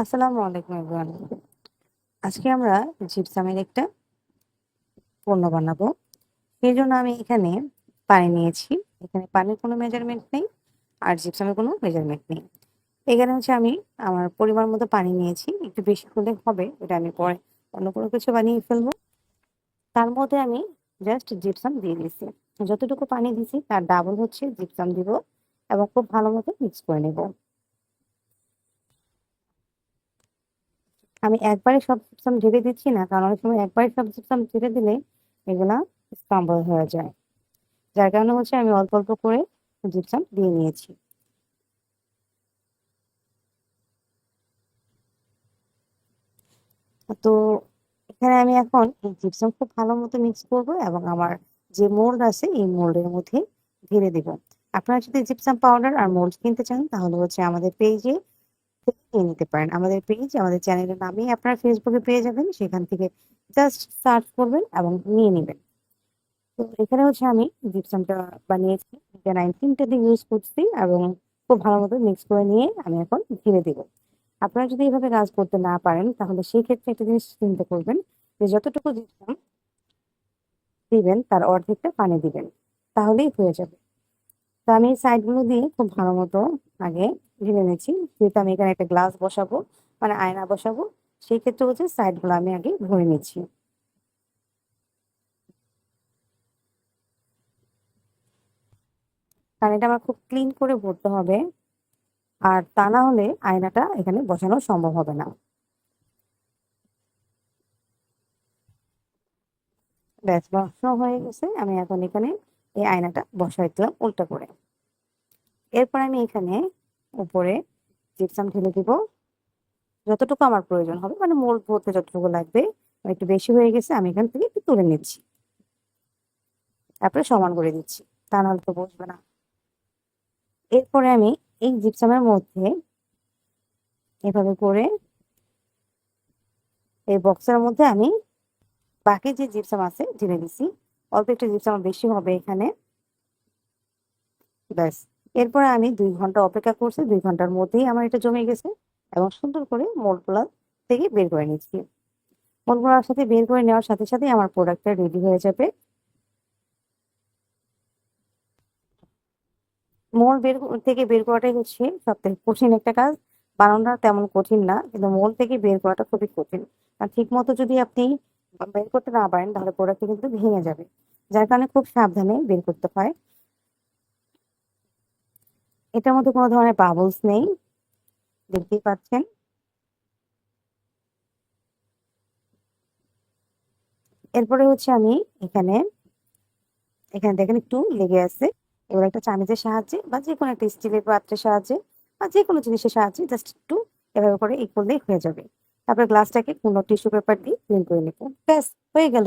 আসসালামু আলাইকুম এভরিওয়ান। আজকে আমরা জিপসামের একটা পণ্য বানাবো। সেই জন্য আমি এখানে পানি নিয়েছি। এখানে পানির কোনো মেজারমেন্ট নেই আর জিপসামের কোনো মেজারমেন্ট নেই। এখানে হচ্ছে আমি আমার পরিমাণ মতো পানি নিয়েছি। একটু বেশি হলে হবে, এটা আমি পরে অন্য কোনো কিছু বানিয়ে ফেলব। তার মধ্যে আমি জাস্ট জিপসাম দিয়ে দিয়েছি। যতটুকু পানি দিয়েছি, তার ডাবল হচ্ছে জিপসাম দিব এবং খুব ভালো মতো মিক্স করে নেব। আমি একবারে সব জিপসাম ঢেলে দিচ্ছি না, কারণ অনেক সময় একবারে সব জিপসাম ঢেলে দিলে এগুলা স্ক্রাম্বল হয়ে যায়। যার কারণে হচ্ছে আমি অল্প অল্প করে জিপসাম দিয়ে নিয়েছি। তো এখানে আমি এখন এই জিপসাম খুব ভালো মতো মিক্স করব এবং আমার যে মোল্ড আছে, এই মোল্ডের মধ্যে ঢেলে দেব। আপনারা যদি জিপসাম পাউডার আর মোল্ড কিনতে চান, তাহলে হচ্ছে আমাদের পেজে নিয়ে নিতে পারেন। আমাদের পেজ আমাদের চ্যানেলের নামেই আপনারা ফেসবুকে পেয়ে যাবেন। সেখান থেকে জাস্ট সার্চ করবেন এবং নিয়ে নেবেন। তো এখানে হচ্ছে আমি জিপসামটা বানিয়েছি। নাইন তিনটা দিয়ে ইউজ করছি এবং খুব ভালো মতো মিক্স করে নিয়ে আমি এখন ঘিরে দেব। আপনারা যদি এইভাবে কাজ করতে না পারেন, তাহলে সেই ক্ষেত্রে একটা জিনিস চিন্তা করবেন যে যতটুকু জিপসাম দিবেন, তার অর্ধেকটা পানি দিবেন। তাহলেই হয়ে যাবে। তো আমি সাইডগুলো দিয়ে খুব ভালো মতো আগে ঢেলে নিচ্ছি যেহেতু আমি এখানে একটা গ্লাস বসাবো মানে আয়না বসাবো, সেই ক্ষেত্রে হচ্ছে সাইডগুলো আমি আগে ভরে নিচ্ছি। কারণ এটা আমার খুব ক্লিন করে ভরতে হবে, আর তা না হলে আয়নাটা এখানে বসানো সম্ভব হবে না। ব্যাস, বসানো হয়ে গেছে। আমি এখন এখানে এই আয়নাটা বসাই দিলাম উল্টা করে। এরপর আমি এখানে উপরে জিপসাম ঢেলে দিব। যতটুকু আমার প্রয়োজন হবে মানে মোল ভরতে যতটুকু লাগবে, একটু বেশি হয়ে গেছে, আমি এখান থেকে একটু তুলে নিচ্ছি। তারপরে সমান করে দিচ্ছি, তা নাহলে তো বসবে না। এরপরে আমি এই জিপসামের মধ্যে এভাবে করে এই বক্সের মধ্যে আমি বাকি যে জিপসাম আছে, ঢেলে দিছি। অল্প একটু জিপসাম বেশি হবে এখানে। ব্যাস, এরপরে আমি দুই ঘণ্টা অপেক্ষা করছি, দুই ঘণ্টার মধ্যেই আমার এটা জমে গেছে এবং সুন্দর করে মোলগুলা থেকে বের করে নিচ্ছি। মোলগুলার সাথে বের করে নেওয়ার সাথে সাথে আমার প্রোডাক্টটা রেডি হয়ে যাবে। মোল বের থেকে বের করাটাই হচ্ছে সব থেকে কঠিন একটা কাজ। বানানোটা তেমন কঠিন না, কিন্তু মোল থেকে বের করাটা খুবই কঠিন। আর ঠিক মতো যদি আপনি বের করতে না পারেন, তাহলে প্রোডাক্টটা কিন্তু ভেঙে যাবে। যার কারণে খুব সাবধানে বের করতে হয়। এটার মধ্যে কোনো ধরনের বাবলস নেই। দেখতেই পাচ্ছেন। এরপরে হচ্ছে আমি এখানে এখানে দেখেন একটু লেগে আছে। এবার একটা চামিচের সাহায্যে বা যে কোনো একটা স্টিলের পাত্রের সাহায্যে বা যে কোনো জিনিসের সাহায্যে জাস্ট একটু এভাবে করে এই করলেই হয়ে যাবে। তারপরে গ্লাসটাকে কোনো টিস্যু পেপার দিয়ে ক্লিন করে নেব। ব্যাস হয়ে গেল।